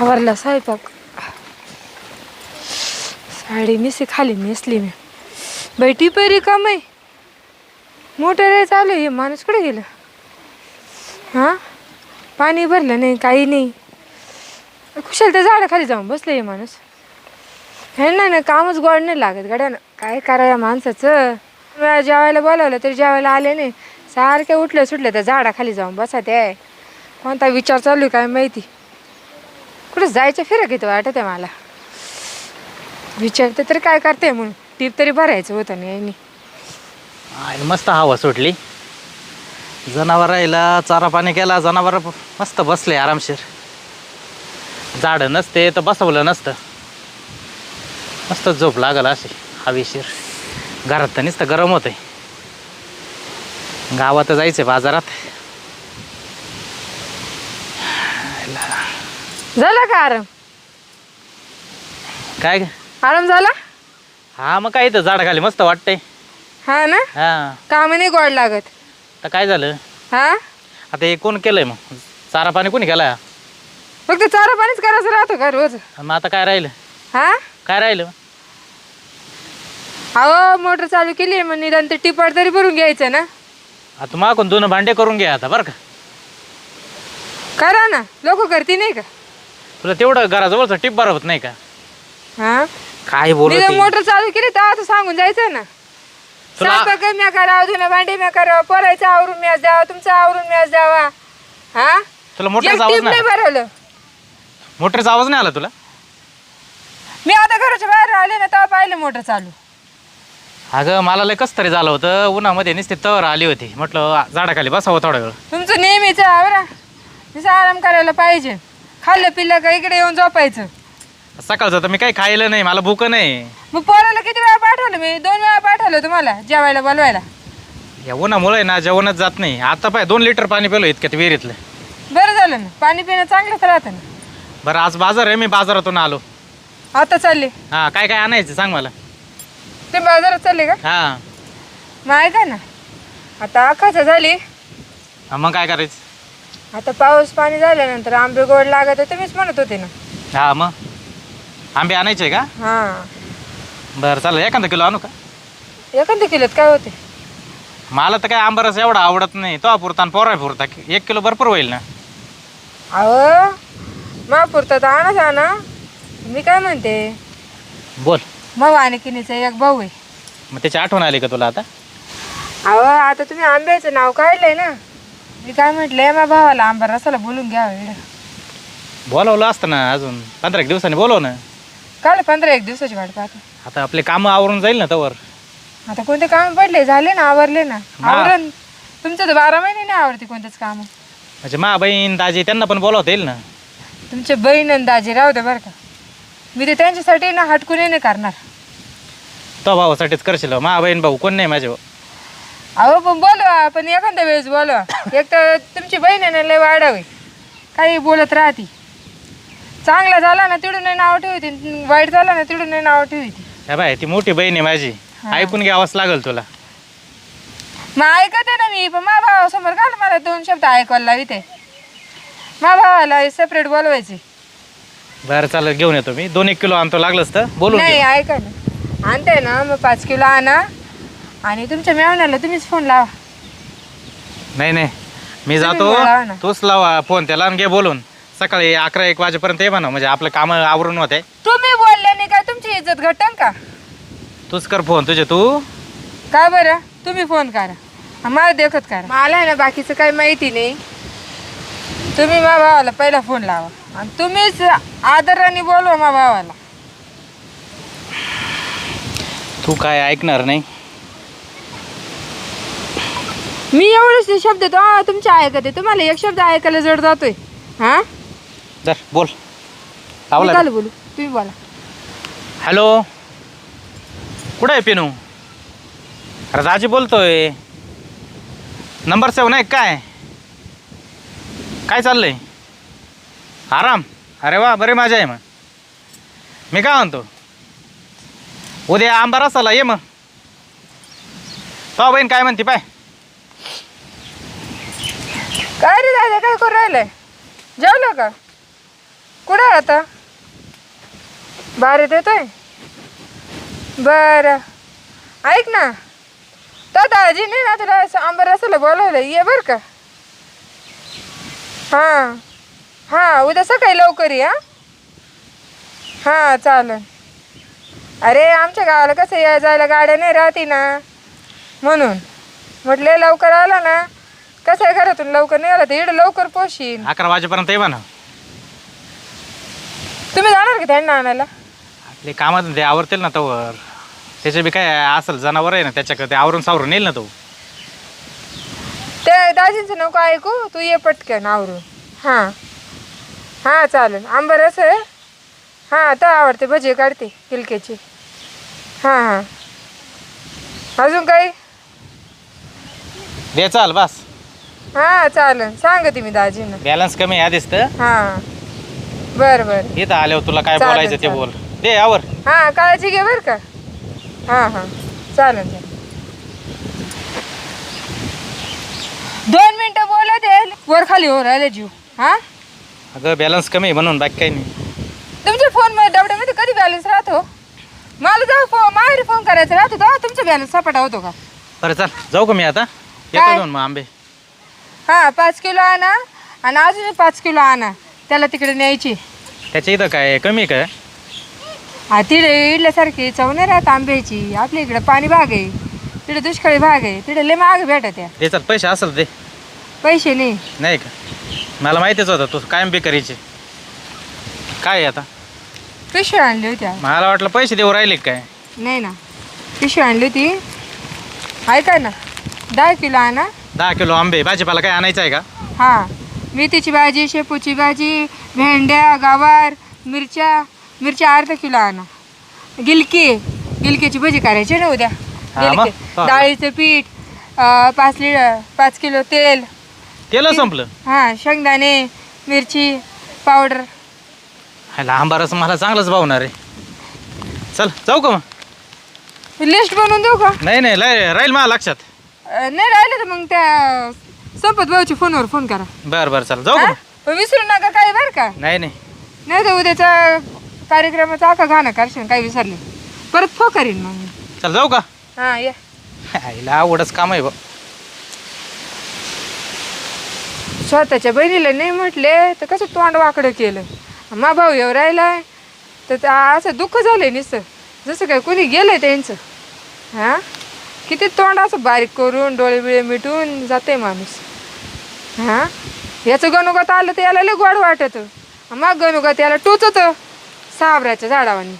आवरला स्वयंपाक. साडी मिशी खाली नेसली मी. बाई टिपरी काम आहे मोटर आहे चालू आहे माणूस कुठे गेलं? हां? पाणी भरलं नाही काही नाही. कुशाल त्या झाडाखाली जाऊन बसलं हे माणूस. हे नाही ना कामच गोड नाही लागत गड्यानं काय करा या माणसाचं? वेळा जेवायला बोलावलं तरी जेवायला आले नाही. सारखे उठले सुटले त्या झाडाखाली जाऊन बसा ते. कोणता विचार चालू आहे काय माहिती? कुठं जायचं फिरक येतं वाटत आहे मला. विचारते तरी काय करते म्हणून? टीप तरी भरायचं होतं नाही यांनी. आणि मस्त हवा सुटली. जनावर राहिला चारा पाणी केला जनावर मस्त बसले आरामशीर. झाडं नसते तर बसवलं नसतं. मस्त झोप लागल अशी हवेशीर. घरात तर नुसतं गरम होतंय. गावात जायचं बाजारात. झाला का आराम? काय? ग? आराम झाला? हा मग काय इथं झाडाखाली मस्त वाटतंय. हा ना? हा. काम नाही गोड लागत. तर काय झालं? हा? आता हे कोण केलंय मग? चारा पाणी कोणी केला? फक्त चारा पाणीच करायचं राहतो का रोज? मग आता काय राहिलं? हा? काय राहिलं? अहो मोटर चालू केली मग निदान ते टिपाट तरी भरून घ्यायचं ना. आता मागून दोन भांडे करून घ्या आता बरं का? करा ना लोक करती नाही का? तुला तेवढं घराजवळचं टिप बरं होत नाही का? हा? काय बोलत आहे? मोटर चालू केली तर आता सांगून जायचं ना. तुला- स्वयंपाक म्या करावं धुणं भांडे म्या करावं पोरायचं आवरून म्याच द्यावा तुमचं आवरून म्याच द्यावा हा? तुला मोटरचा आवाज टीप नाही नाही भरवलं. मोटरचा आवाज नाही आला तुला? मी आता घराच्या बाहेर आले ना तेव्हा पाहिलं मोटर चालू. अगं मला लय कस तरी झालं होतं. उन्हामध्ये नुसते तर आली होती. म्हटलं झाडाखाली बसावं थोडा वेळ. तुमचं नेहमीच आवरा नुसतं आराम करायला पाहिजे. खाल्लं पिल्लं का इकडे येऊन झोपायचं. सकाळचं तर मी काही खायलं नाही मला भूक नाही. मग पोराला किती वेळा पाठवलं मी? दोन वेळा पाठवलं तुम्हाला जेवायला बोलवायला. या उन्हामुळे ना जेवणच जात नाही. आता पाय दोन लिटर पाणी पिलो इतक्यात विहिरीतलं. बरं झालं ना. पाणी पिणं चांगलंच राहतं ना. बरं आज बाजार आहे मी बाजारातून आलो. आता चालले. हा काय काय आणायचं सांग मला? ते बाजारात चालले का? हा. मग ऐका ना? आता अखाचं झाली. हा, मग काय करायचं? आता पाऊस पाणी झाल्यानंतर आंबे गोड लागत होते मीच म्हणत होते ना. हा मग? आंबे आणायचे का? हां. बरं चालेल. एखादा किलो आणू का? एखादं किलोत काय होते? मला तर काय आंबरस एवढा आवडत नाही. तो पुरता आणि पोरा पुरता. एक किलो भरपूर होईल ना. अहो महापुरतात आणा आणा. मी काय म्हणते? बोल. मग वानिकिनीचा एक भाऊ आहे. मग त्याची आठवण आली का तुला आता? अहो आता तुम्ही आंब्याचं नाव काढलंय ना. मी काय म्हटलंय माझ्या भावाला आंबा रसाला बोलून घ्या इकडं. बोलवलं असतं ना अजून. पंधरा एक दिवसांनी बोलव ना. काल पंधरा एक दिवसाची वाट पाहतो आता आपले कामं आवरून जाईल ना तवर. आता कोणते काम पडले झाले ना आवरले ना. आवरण तुमचं तर बारा महिने नाही आवडते कोणतेच काम. म्हणजे मा बहीण दाजी त्यांना पण बोलावता येईल ना. तुमचे बहीण आणि दाजी राहू दे बरं का. मी ते त्यांच्यासाठी ना हटकून नाही करणार. तो भावासाठीच करशील मा बहीण भाऊ कोण नाही माझे अहो पण बोलवा पण एखाद्या वेळेस बोलवा. एक तर तुमची बहीण आहे ना लय वाढावी. काही बोलत राहते. चांगला झाला ना तिडून नाही नाव ठेवते वाईट झाला ना तिडून नाही नाव ठेवते हे बाय ती मोठी बहीण आहे माझी. ऐकून घ्यावंच लागेल तुला. मग ऐकते ना मी पण मा भावासमोर घाल मला दोन शब्द ऐकायला लाविते मा भावाला सेपरेट बोलवायचे. बरं चालेल घेऊन येतो मी. दोन एक किलो आणतो लागलंच तर. बोलून नाही ऐका ना. आणते ना मग पाच किलो आणा. आणि तुमच्या मेवण्याला तुम्हीच फोन लावा. नाही नाही. मी जातो. तुम्ही बोलावा ना. तूच लावा फोन त्याला आणि घे बोलून. सकाळी अकरा एक वाजेपर्यंत ये म्हणा. म्हणजे आपलं कामं आवरून होते तुम्ही बोलले नाही का तुमची इज्जत घटन का? तूच कर फोन तुझे तू. का बरं? तुम्ही फोन करा. मला देखत करा. मला आहे ना बाकीचं काही माहिती नाही. तुम्ही मा भावाला पहिला फोन लावा. आणि तुम्हीच आदराने बोलवा मा भावाला. तू काय ऐकणार नाही? मी एवढेच शब्द तो हा, तुमचे ऐकते तुम्हाला एक शब्द ऐकायला जड जातोय. हा? जर बोल. लावला काल बोलू. तुम्ही बोला. हॅलो? कुठं आहे पिनू? अरे दाजी बोलतोय. नंबर सेवन आहे काय? काय चाललंय? आराम? अरे वा बरे माझ्या आहे मग. मी काय म्हणतो? उद्या आंबा रसाला ये मग. तो हो बहीण काय म्हणते पाय? काय रे दादा काय करू राहिलंय? जेवलं का? कुठं आहे आता? बाहेर येतोय? बरं. ऐक ना तर दाजी नाही ना तुला असं आंबा रसाला बोलावलं ये बरं का. हां हां उद्या सकाळी लवकर या हां चालेल. अरे आमच्या गावाला कसं या जायला गाड्या नाही राहते ना? म्हणून. म्हटलं लवकर आला ना. कसं आहे घरातून लवकर नाही आला तर इकडं लवकर पोशील अकरा वाजेपर्यंत ये म्हणा. तुम्ही जाणार का त्यांना आणायला? आपले कामात ते आवरतील ना तवर. त्याचे बी काय असेल जनावर आहे ना त्याच्याकडे ते आवरून सावरून येईल ना तो. त्या दाजींचं नको ऐकू तू ये पटकन आवरून. हां. हां चालेल. आंबर असं आहे. हां तर आवडते भजी काढते किलक्याची हां हां. अजून काही? दे चाल बस. हां चालेल सांगते मी दाजींना. बॅलन्स कमी आहे आधीच तर. हां. बरं बरं. इथं आल्यावर तुला काय चालेल, बोलायचं ते चालेल. बोल. दे आवर. हां काळजी घे बरं का. हां हां. चालेल चालेल दोन मिनटं बोलत आहे वर खाली हो राहिले जीव. हां? अगं बॅलन्स कमी आहे म्हणून बाकी काही नाही. तुमच्या फोनमध्ये डबड्यामध्ये कधी बॅलन्स राहतो? मला जेव्हा फो माहेरी फोन करायचा राहतो तेव्हा तुमचा बॅलन्स सपाटा होतो का? बरं चाल. जाऊ का मी आता? काय? घेऊन मग आंबे. हां पाच किलो आणा. आणि अजून एक पाच किलो आणा. त्याला तिकडे न्यायची. त्याच्या इथं काय कमी आहे का? हा तिकडे इडल्यासारखी चव नाही राहत आंब्याची. आपल्या इकडे पाणी भाग आहे. तिकडे दुष्काळी भाग आहे. तिकडे लय महाग भेटत त्या दे चाल पैसे असेल दे पैसे नाही. नाही का? मला माहितीच होतं तू कायम बी करायची काय आहे आता? पिशवी आणली होती. मला वाटलं पैसे देऊ राहिले का काय? नाही ना. पिशवी आणली होती. ऐका ना? दहा किलो आणा. दहा किलो आंबे. भाजीपाला काय आणायचं आहे का? हां. मेथीची भाजी शेपूची भाजी भेंड्या गवार मिरच्या. मिरच्या अर्धा किलो आणा. गिलकी. गिलकीची भजी करायची ना उद्या. हा मग. गिलकी डाळीचं पीठ अं, पाच लिटर पाच किलो तेल. तेल संपलं. हां शेंगदाणे मिरची पावडर. ह्याला आंबारस मला चांगलंच भावणार आहे. चल जाऊ का मग? लिस्ट बनवून देऊ का? नाही नाही लय राहील मला लक्षात. अं, नाही राहिलं तर मग त्या संपत भाऊच्या फोनवर फोन करा. बरं बरं चल जाऊ का हा? मग? पण विसरू नका काय बरं का? नाही नाही. नाही तर उद्याचा कार्यक्रमाचा आका घाणं करशील काही विसरले. परत फो करीन मग मी. चल जाऊ का? हां ये. आईला आवडच काम आहे बा. स्वतःच्या बहिणीला नाही म्हटले तर कसं तोंड वाकडं केलं? मा भाऊ येऊ राहिलाय. तर ते असं दुःख झालंय नुसतं. जसं काय कोणी गेलंय त्यांचं. हां? किती तोंड असं बारीक करून डोळे बिळे मिटून जाते माणूस. हां? याचं गणुगत आलं तर याला लय गोड वाटत. मग गणुगत याला टोचत साबऱ्याच्या झाडावानी.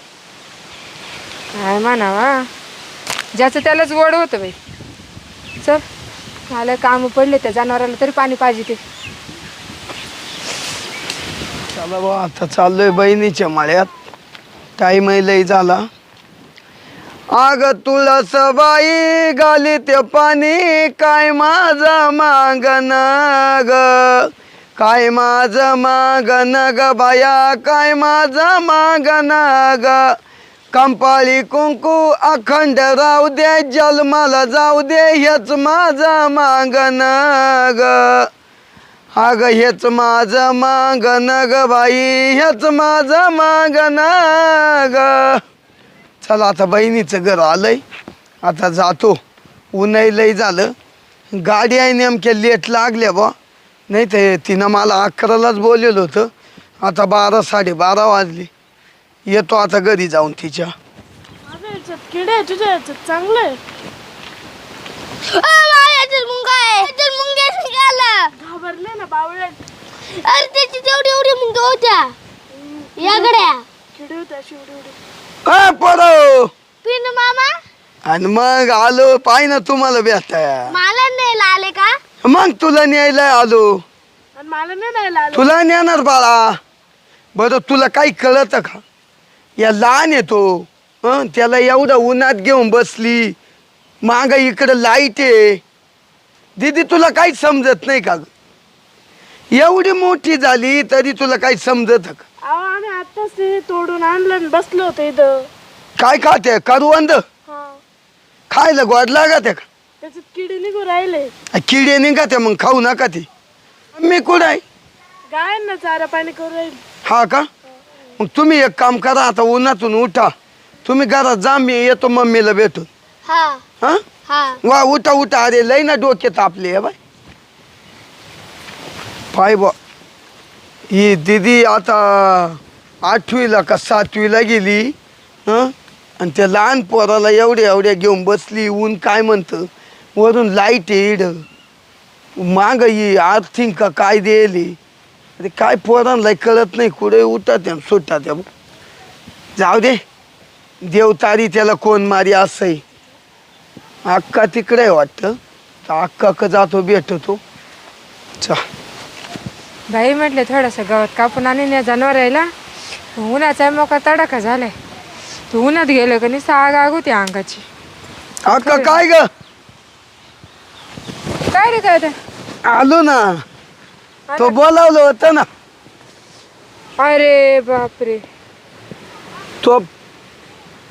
काय म्हणावा? ज्याचं त्यालाच गोड होतं बाई. चल. मला काम पडले त्या जनावराला तरी पाणी पाहिजे ते. चला बा आता चाललोय बहिणीच्या माळ्यात. टाईम लय झाला. आग तुला बाई गाली ते पाणी काय माझं मागन ग? काय माझं मागन ग बाया? काय माझं मागन ग? कंपाळी कुंकू अखंड राहू दे जन्माला जाऊ दे हेच माझं मागन ग. अग हेच माझं मागन ग बाई हेच माझं मागन ग. चला आता बहिणीचं घर आलंय. आता जातो. ऊनही लय झालं. गाडी आहे नेमक्या लेट लागल्या बा नाही तर तिनं मला अकरालाच बोललेलं होतं. आता बारा साडेबारा वाजले. येतो आता घरी जाऊन तिच्या. माझ्या याच्यात किडे आहे, तुझ्या याच्यात चांगलं आहे. घाबरले ना बावळे. अरे त्याची तेवढी एवढी मुंग होत्या या गड्या पडो? पिन मामा. आणि मग आलो पाय ना तुम्हाला भेटाया मला नाही आले का? मग तुला न्यायला आलो. आणि मला नाही नाही आलं. तुला नेणार बाळा. बरं तुला काही कळत का? या लहान येतो हं त्याला एवढं उन्हात घेऊन बसली. माग इकडं लाइट आहे. दीदी तुला काही समजत नाही का ग? एवढी मोठी झाली तरी तुला काही समजत का? अहो आम्ही आत्ताच ते तोडून आणलं आणि बसलो होतो इथं. काय खाते? करवंद हा. खायला गोड लागत का? त्याच्यात किडे निघू राहिले. किडे निघते मग खाऊ नका ती. मी कुठं आहे? गायांना चारा पाणी करू राहील. हा का? मग तुम्ही एक काम करा आता उन्हातून उठा. तुम्ही घरात जा मी येतो मम्मीला भेटून. हा. हा? हा. वा उठा उठा. अरे लई ना डोक्यात आपले हे बाय. पाय बा ही दिदी आता आठवीला का सातवीला गेली हं? आणि त्या लहान पोराला एवढ्या एवढ्या घेऊन बसली ऊन काय म्हणतं? वरून लाइट येड माग ही आर्थिंग का काय देली अरे काय पोरांना कळत नाही कुठे उठतात आणि सुटतात त्या जाऊ दे. देवतारी त्याला कोण मारी असंही. अक्का तिकडे आहे वाटतं. तर अक्का का जातो भेटतो. चा बाई म्हटले थोडंसं गवत कापून आणि या जनावरायला. उन्हाचा मोका तडाखा झालाय. तू उन्हात गेलं का नाही साग आग होती अंगाची. अक्का काय ग? काय रे काय ते आलो ना. तो बोलावलं होतं ना. अरे बापरे. तो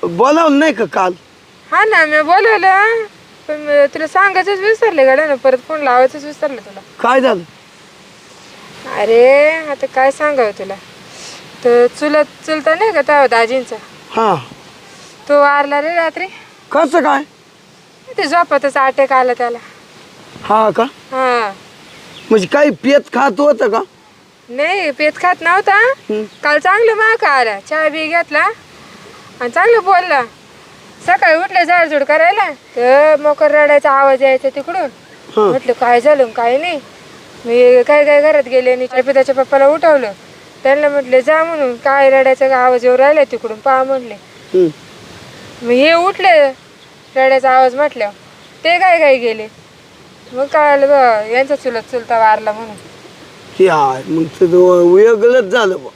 बोलावलं नाही का काल? हा ना मी बोलवलं. पण मी तुला सांगायचंच विसरले गाड्या ना परत फोन लावायचंच विसरलं तुला. काय झालं? अरे आता काय सांगावं तुला? तर चुलत चुलता नाही का त्या दाजींचा? हा. तो वारला रे रात्री. कसं काय? ते झोपतच अटॅक आला त्याला. हा का? हा. म्हणजे काही पेत खात होतं का? नाही पेत खात नव्हता. काल चांगलं माका आला चहा बी घेतला. आणि चांगलं बोलला. सकाळी उठले झाडझूड करायला. तर मोकर रडायचा आवाज यायचा तिकडून. हं. म्हटलं काय झालं? काय नाही. मी काय काय घरात गेले आणि पिताच्या पप्पाला उठवलं. त्यांना म्हटलं जा म्हणून. काय रडायचा आवाज येऊ राहिला तिकडून. पहा म्हटले हं. मग हे उठले रडायचा आवाज म्हटल्यावर. ते काय काय गेले? मग कळालं बा यांचा चुलत चुलता वारला म्हणून. या मग ते वेगळंच झालं बा.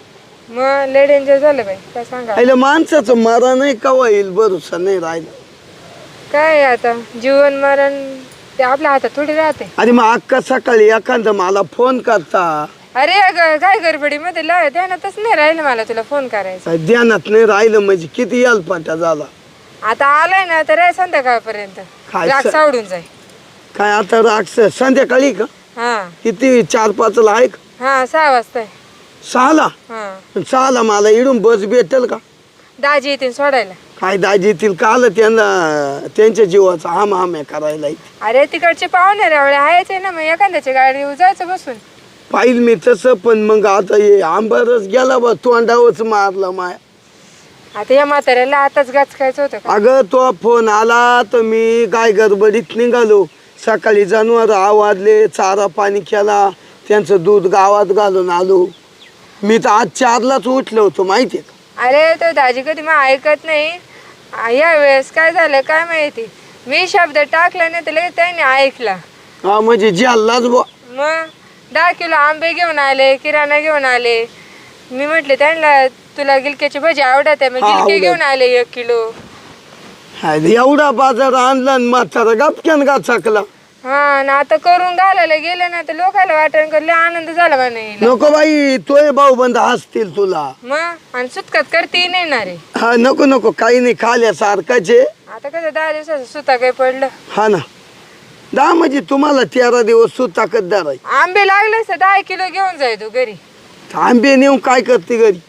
मग लय डेंजर झालं बाई काय सांगा आईला माणसाचं मरण नाही कवा येईल? भरोसा नाही राहिला. काय आता? जीवन मरण ते आपल्या हातात थोडी राहते. अरे मग अक्का सकाळी एखादा मला फोन करता. अरे अगं काय गडबडीमध्ये ला ध्यानातच नाही राहिलं मला तुला फोन करायचा. काय ध्यानात नाही राहिलं म्हणजे किती यालपाटा झाला. आता आलाय ना तर संध्याकाळपर्यंत. राग सावडून जाय काय आता राक्ष संध्याकाळी का? हा. किती? चार पाचला आहे का? हा सहा वाजता आहे. सहाला? हा. सहाला मला इडून बस भेटेल का? दाजी येतील सोडायला. काय दाजी येतील का? आलं त्यांना त्यांच्या जीवाचा हाम हाम्या करायला. येते अरे तिकडचे पाहुणे रावळे आहेच आहे ना मग एखाद्याच्या गाडी जायचं बसून. पाहिल मी तसं पण मग आता हे आंबारच गेला बा तोंडावच मारला माया. आता या म्हाताऱ्याला आताच गाच खायचं होतं का? अगं तो फोन आला तर मी काय गडबडीत निघालो. सकाळी जनावर आवाजले चारा पाणी केला त्यांचं दूध गावात घालून आलो. मी तर आज चारलाच उठलो होतो माहिती आहे का? अरे तो दाजी कधी मग ऐकत नाही. आ, या वेळेस काय झालं काय माहिती? मी शब्द टाकला नाही तर लगेच त्याने ऐकला. हा म्हणजे ज्यालाच बुवा मग दहा किलो आंबे घेऊन आले किराणा घेऊन आले. मी म्हटले त्यांना तुला गिलक्याची भजी आवडत आहे मग हा, गिलके आवडत. घेऊन आले एक किलो. हा, एवढा बाजार आणला आणि म्हातारा गपक्यान गा चकला. हा ना आता करून घालायला गेले ना तर लोकांना वाटण करले आनंद झाला म्हणे नको बाई तोय भाऊ बंद हसतील तुला. मग आणि सुटकात करते नाही ना रे हा नको नको काही नाही खाल्यासारखाच आहे. आता कसं दहा दिवसाचं सुता काही पडलं? हा ना. दहा म्हणजे तुम्हाला तेरा दिवस सुताकत धराय. आंबे लागले दहा किलो घेऊन जाय तू घरी. आंबे नेऊन काय करते घरी?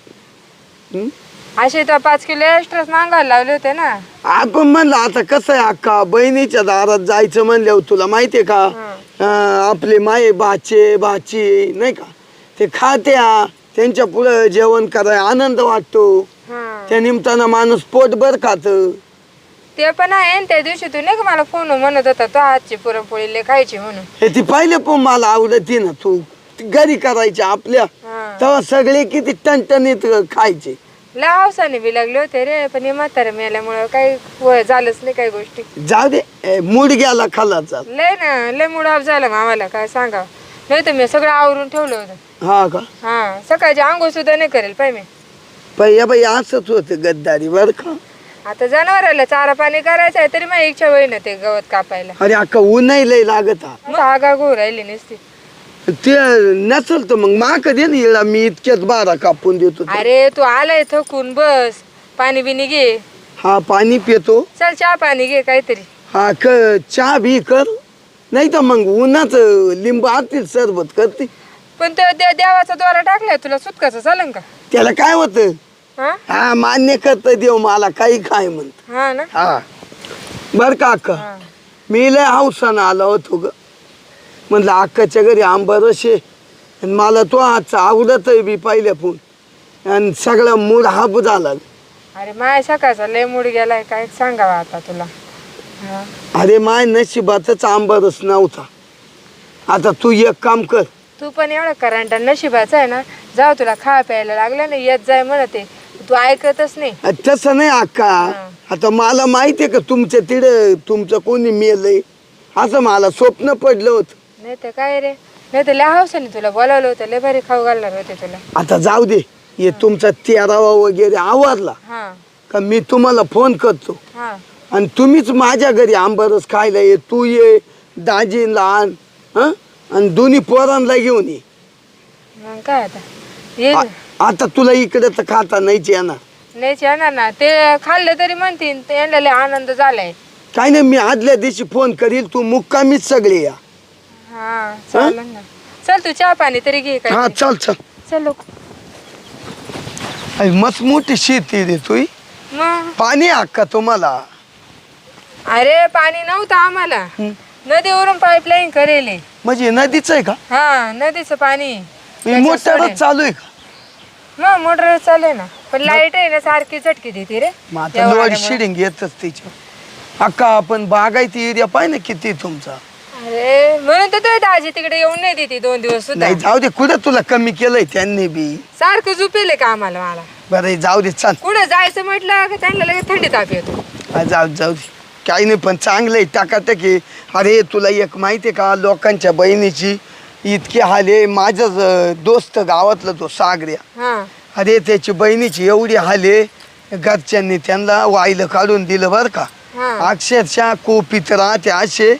हं? असे तर पाच किलो एक्स्ट्राच मागायला लावले होते ना. आपण म्हणलं आता कसं आहे अक्का? बहिणीच्या दारात जायचं म्हणल्यावर तुला माहितीये का? अं, आपले माये बाचे बाची नाही का? ते खात्या त्यांच्या पुढं जेवण कराय आनंद वाटतो. हा त्या निमित्तानं माणूस पोटभर खात. ते पण आहे आणि त्या दिवशी तू नाही का मला फोन म्हणत होता तो आजची पुरणपोळी लय खायची म्हणून. हे ती पहिले पण मला आवडती ना तू. ती घरी करायची आपल्या. हा. तेव्हा सगळे किती टणटणीत खायचे. लय हौसाने बी लागले होते रे पण हे म्हातारे मेल्यामुळं काही व- झालंच नाही काही गोष्टी. जाऊ दे ए, मूड गेला खालाचा लय ना लय मूड ऑफ झाला मामाला काय सांगा. नाही तर मी सगळं आवरून ठेवलं होतं. हा का? हा सकाळची आंघोळ सुद्धा नाही करेल पाय मी. पहिल्या बाई असंच होतं गद्दारी बर का? आता जनावराला चारा पाणी करायचं आहे तरी माझी इच्छा होईना ते गवत कापायला. अरे अक्का ऊनही लय लागत हा. मग आगा गो राहिली नसती. ते नसल तर मग दे ना हिला मी इतक्यात बारा कापून देतो. अरे तू आलाय थकून बस. पाणी बिनी घे. हा पाणी पितो. चल चहा पाणी घे काहीतरी. हा क चहा बी कर. नाही तर मग उन्हाच लिंबू आतील सरबत करते पण ते दे- देवाचा द्वारा टाकलाय तुला सुटकाचं चालन का? त्याला काय होतं? हा? हा मान्य करत देव मला काही काय म्हणत. हा ना? हा. बर का अक्का? हा. मी लय हौसानं आलो होतो ग. म्हणलं अक्काच्या घरी आंबरस आहे. आणि मला तो आजचा आवडत आहे बी पहिल्या फोन आणि सगळा मूड हाप झाला. अरे माय सकाळचा लय मूड गेलाय काय सांगावा आता तुला? हा. अरे माय नशिबातच आंबरस नव्हता. आता तू एक काम कर. तू पण एवढा करंट नशिबाचा आहे ना जाऊ तुला खा प्यायला लागलं ना येत जाय म्हणते. तू ऐकतच नाही. अ, तसं नाही अक्का. आता मला माहिती आहे का तुमच्या तिकडं तुमचं कोणी मेलंय? असं मला स्वप्न पडलं होतं. नाही तर काय रे? नाही तर लय हौसाने तुला बोलावलं होतं लय भारी खाऊ घालणार होते तुला. आता जाऊ दे हे तुमचा तेरावा वगैरे आवरला हा. का मी तुम्हाला फोन करतो. हा. आणि तुम्हीच माझ्या घरी आंबरस खायला ये तू ये दाजी लहान हं? आणि दोन्ही पोरांना घेऊन ये. मग काय आता? ये आ- आता तुला इकडे तर खाता नाहीच येणार. नाहीच येणार ना. ते खाल्लं तरी म्हणतील ते यांना लय आनंद झालाय. काय नाही मी आदल्या दिवशी फोन करील तू मुक्कामीच सगळे या. हा चालेल ना. चल तू चहा पाणी तरी घे हा काय चल चल. चल लोक अय, मस्त मोठी शेती रे तुई. मग पाणी हक्का तुम्हाला? अरे पाणी नव्हतं आम्हाला. नदीवरून पाईपलाईन करेल. म्हणजे नदीच आहे का? हा नदीचं पाणी. मी मोठ्यावरच चालू आहे का? मग मोटर चालू आहे ना. पण लाइट आहे ना सारखी झटकी देते रे. मग या आता लोड वाऱ्यामुळे. शिडिंग येतच तिच्या अक्का आपण बागायती एरिया ना किती तुमचा? अरे म्हणून तर तुझी दाजी तिकडे येऊन नाही देते दोन दिवस सुद्धा. नाही जाऊ दे कुठं तुला कमी केलंय त्यांनी बी? सारखं झोपेल का आम्हाला मला? बरं जाऊ दे चाल. कुठं जायचं म्हटलं का त्यांना लगेच थंडी ताप येतो? हा, जाऊ जाऊ दे. काही नाही पण चांगलं आहे टाकाटकी अरे तुला एक माहिती आहे का लोकांच्या बहिणीची? इतकी हाल आहे दोस्त गावातला तो सागऱ्या. हा. अरे त्याची बहिणीची एवढी हाल घरच्यांनी त्यांना वाईलं काढून दिलं बरं का? हा. अक्षरशः कोपीत राहते असे.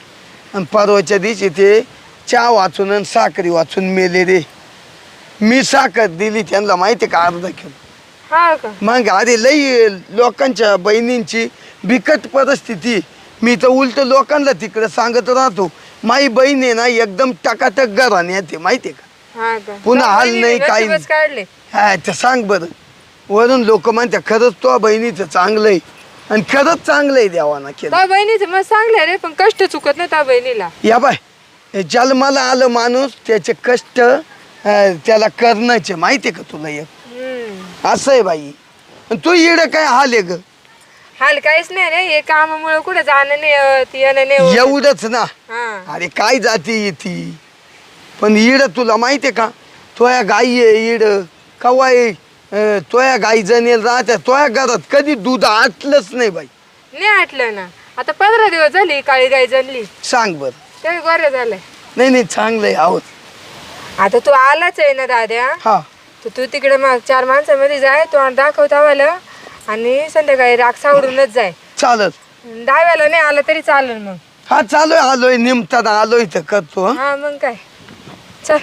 आणि परवाच्या दिवशी ते चहा वाचून आणि साखरी वाचून मेले रे. मी साखर दिली त्यांना माहिती का अर्धा किलो? हा का? मग अरे लई लोकांच्या बहिणींची बिकट परिस्थिती. मी तर उलट लोकांना तिकडे सांगत राहतो माई बहीण आहे ना एकदम टकाटक घराने येते माहिती आहे का? हा का? पुन्हा हाल नाही, काही काढले. हा ते सांग बरं. वरून लोक म्हणते खरंच तो बहिणीचं चांगलं आहे. आणि खरंच चांगलं आहे देवाना केलं. त्या बहिणीचं मग चांगलं रे पण कष्ट चुकत नाही त्या बहिणीला. या बाय जन्माला आलं माणूस त्याचे कष्ट अं, त्याला करण्याचे माहिती आहे का तुला एक? हम्म. असं आहे बाई. आणि तू येडं काय हाल ग? हाल काहीच नाही रे हे कामामुळे कुठे जाणं नाही होत, येणं नाही होत. एवढंच ना. हा. अरे काय जाती ती? पण इड तुला माहिती आहे का? तोया गाई आहे इड. कवा आहे? अं, तोया गाई जनेल राहत्या तोया घरात कधी दूध आटलंच नाही बाई. नाही आटलं ना. आता पंधरा दिवस झाली काळी गाय जणली सांग बरं. ते बरं झालंय. नाही नाही चांगलं आहे आहोत. आता तू आलाच आहे ना दाद्या. हा. तर तू तिकडे मग चार माणसामध्ये जाय तू दाखवता आलं आणि संध्याकाळी राग सावरूनच जाय. चालत दहाव्याला नाही आलं तरी चालेल मग. हा चालू आहे आलोय निमताना आलोय तर करतो हं. हा मग काय. चल.